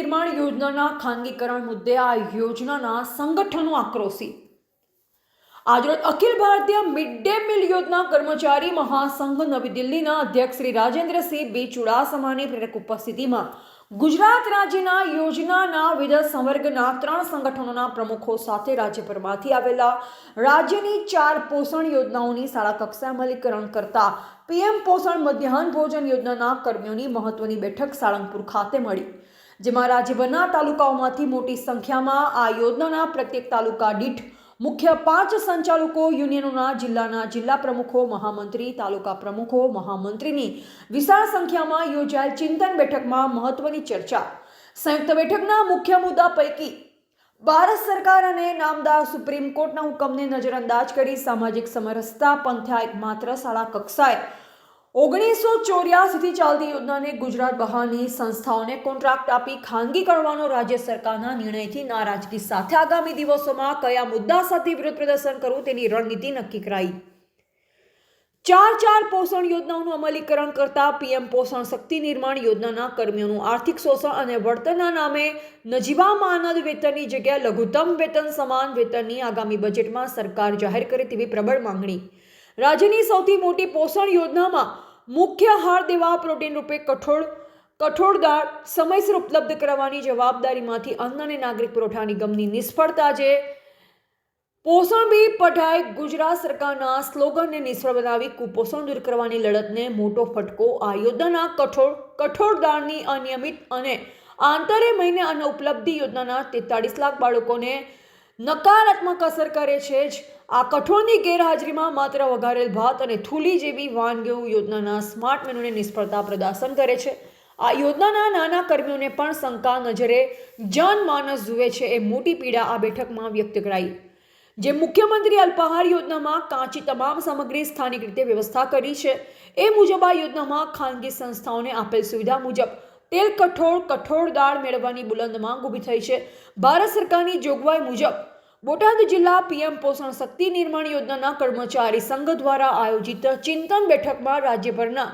નિર્માણ યોજનાના ખાનગીકરણ મુદ્દે આ યોજનાના સંગઠનો આક્રોશી. આજરોજ Akhil Bharatiya mid day meal યોજના કર્મચારી મહાસંઘ નવી દિલ્હીના અધ્યક્ષ શ્રી રાજેન્દ્રસિંહ બી ચુડાસમાની પ્રેરક ઉપસ્થિતિમાં ગુજરાત રાજ્યના યોજનાના વિવિધ સંવર્ગના ત્રણ સંગઠનોના પ્રમુખો સાથે રાજ્યભરમાંથી આવેલા રાજ્યની ચાર પોષણ યોજનાઓની શાળા કક્ષા અમલીકરણ કરતા પીએમ પોષણ મધ્યાહન ભોજન યોજનાના કર્મીઓની મહત્વની બેઠક સાળંગપુર ખાતે મળી. જેમાં રાજ્યભરના તાલુકાઓમાંથી મોટી સંખ્યામાં આ યોજનાના પ્રત્યેક તાલુકા દીઠ મુખ્ય પાંચ સંચાલકો યુનિયનોના જિલ્લાના જિલ્લા પ્રમુખો, મહામંત્રી, તાલુકા પ્રમુખો, મહામંત્રીની વિશાળ સંખ્યામાં યોજાયેલ ચિંતન બેઠકમાં મહત્વની ચર્ચા. સંયુક્ત બેઠકના મુખ્ય મુદ્દા પૈકી ભારત સરકાર અને નામદાર સુપ્રીમ કોર્ટના હુકમને નજરઅંદાજ કરી સામાજિક સમરસતા પંથા માત્ર શાળા કક્ષાએ ઓગણીસો ચોર્યાસીથી ચાલતી યોજનાને ગુજરાત બહારની સંસ્થાઓને કોન્ટ્રાક્ટ આપી ખાનગી કરવાનો રાજ્ય સરકારના નિર્ણયથી નારાજગી સાથે આગામી દિવસોમાં કયા મુદ્દા સાથે વિરોધ પ્રદર્શન કરવું તેની રણનીતિ નક્કી કરાઈ. ચાર ચાર પોષણ યોજનાઓનું અમલીકરણ કરતા પીએમ પોષણ શક્તિ નિર્માણ યોજનાના કર્મીઓનું આર્થિક શોષણ અને વળતરના નામે નજીવા માનદ વેતનની જગ્યાએ લઘુત્તમ વેતન સમાન વેતનની આગામી બજેટમાં સરકાર જાહેર કરે તેવી પ્રબળ માંગણી. રાજ્યની સૌથી મોટી પોષણ યોજનામાં મુખ્ય હાર દેવા પ્રોટીન રૂપે કઠોળ કઠોળ દાળ સમયસર ઉપલબ્ધ કરાવવાની જવાબદારીમાંથી અન્ન અને નાગરિક પુરવઠા નિગમની નિષ્ફળતા છે. પોષણ બી પઢાઈ ગુજરાત સરકારના સ્લોગનને નિષ્ફળ બનાવી કુપોષણ દૂર કરવાની લડતને મોટો ફટકો. આ યોજનાના કઠોળ કઠોળ દાળની અનિયમિત અને આંતરે મહિને અન્ન ઉપલબ્ધિ યોજનાના તેતાળીસ લાખ બાળકોને નકારાત્મક અસર કરે છે જ. આ કઠોળની ગેરહાજરીમાં માત્ર વઘારેલ ભાત અને થૂલી જેવી વાનગીઓ યોજનાના સ્માર્ટ મેનુને નિષ્ફળતા પ્રદર્શન કરે છે. આ યોજનાના નાના કર્મીઓને પણ શંકા નજરે જનમાનસ જુએ છે એ મોટી પીડા આ બેઠકમાં વ્યક્ત કરાઈ. જે મુખ્યમંત્રી અલ્પાહાર યોજનામાં કાચી તમામ સામગ્રી સ્થાનિક રીતે વ્યવસ્થા કરી છે. એ મુજબ આ યોજનામાં ખાનગી સંસ્થાઓને આપેલ સુવિધા મુજબ તેલ કઠોળ કઠોળ દાળ મેળવવાની બુલંદ માંગ ઊભી થઈ છે. ભારત સરકારની જોગવાઈ મુજબ બોટાદ જિલ્લા પીએમ પોષણ શક્તિ નિર્માણ યોજનાના કર્મચારી સંઘ દ્વારા આયોજિત ચિંતન બેઠકમાં રાજ્યભરના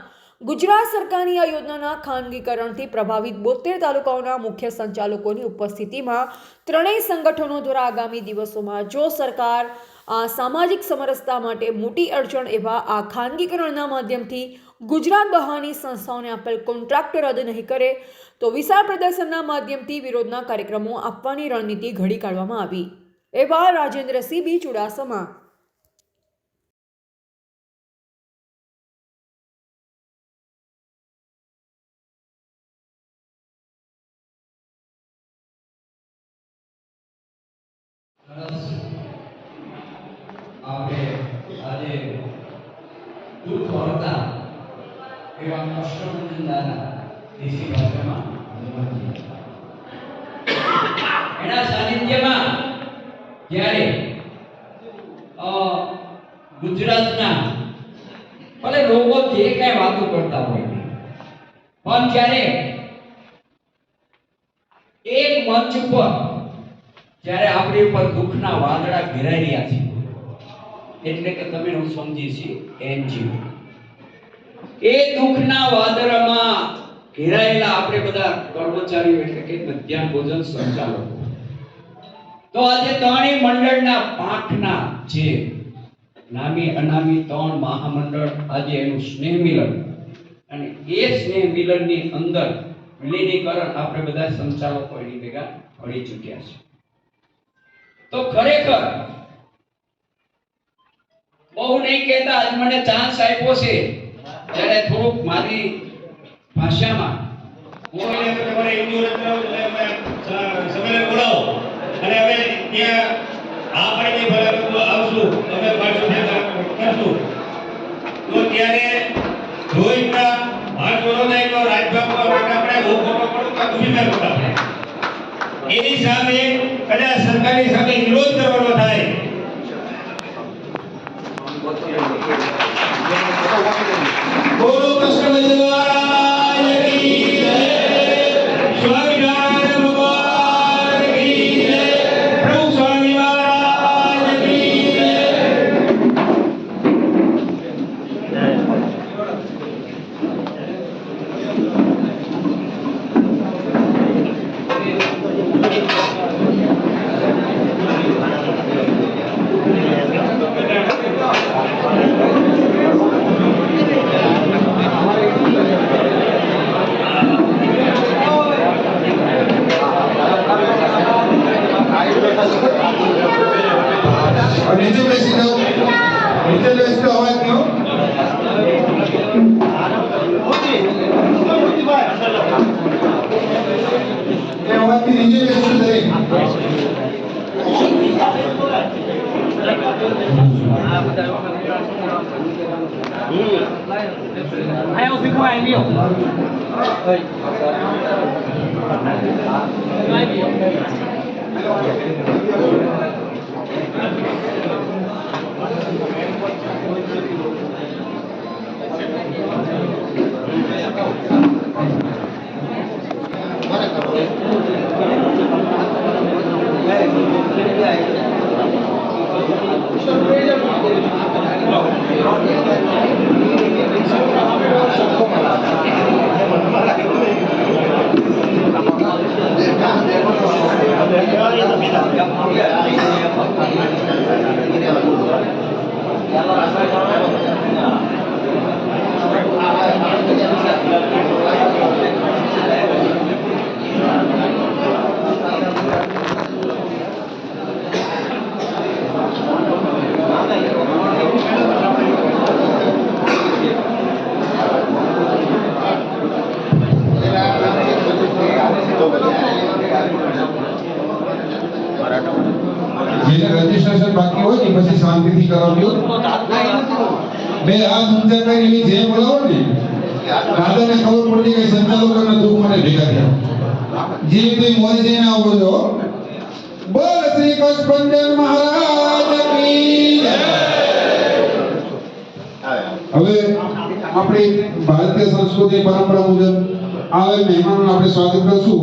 ગુજરાત સરકારની આ યોજનાના ખાનગીકરણથી પ્રભાવિત બોતેર તાલુકાઓના મુખ્ય સંચાલકોની ઉપસ્થિતિમાં ત્રણેય સંગઠનો દ્વારા આગામી દિવસોમાં જો સરકાર આ સામાજિક સમરસતા માટે મોટી અડચણ એવા આ ખાનગીકરણના માધ્યમથી ગુજરાત બહારની સંસ્થાઓને આપેલ કોન્ટ્રાક્ટ રદ નહીં કરે, તો વિશાળ પ્રદર્શનના માધ્યમથી વિરોધના કાર્યક્રમો આપવાની રણનીતિ ઘડી કાઢવામાં આવી. એવા રાજેન્દ્રસિંહ બી ચુડાસમા. એવા કષ્ટભંજનદાના દેશી ભાષામાં જ્યારે અ, ગુજરાતના ભલે લોકો જે કઈ વાતો કરતા હોય પણ જ્યારે એક મંચ પર જ્યારે આપણી ઉપર દુઃખના વાદળા ઘેરાઈ રહ્યા છે એટલે કે તમે હું સમજી છીએ એનજીઓ. એ દુઃખના વાદળામાં ઘેરાયેલા આપણે બધા કર્મચારીઓ એટલે કે મધ્યાહન ભોજન સંચાલકો તો આજે ત્રણેય મંડળના પાંખના જે નામી અનામી ત્રણ મહામંડળ આજે એનું સ્નેહ મિલન અને એ સ્નેહ મિલનની અંદર વિલીનીકરણ આપણે બધા સંચાલકો એની ભેગા ભળી ચૂક્યા છે. તો ખરેખર બહુ નહીં કહેતા, આજ મને ચાન્સ આપ્યો છે. ત્યારે થોડુંક મારી ભાષામાં હું તમારે હિન્દુ રચનાઓ એની સામે કદાચ સરકારની સામે વિરોધ કરવાનો થાય. બોલો પ્રશ્ન ભગવાન 你这是谁？嗯，还有最快的有吗？可以。જેને રજીસ્ટ્રેશન બાકી હોય ને પછી શાંતિથી કરાવજો બે હાથ ઊંચા કરી જે બોલાવો ને દાદાને ખબર પડી કે સંચાલકોના દુઃખ મને ભેગા થયા જે રીતે મોરે જઈને આવો છો બોલ શ્રી કૃષ્ણ મહારાજ કી જય. હવે આપણી ભારતીય સંસ્કૃતિ પરંપરા મુજબ આવે મહેમાનોનું આપણે સ્વાગત કરશું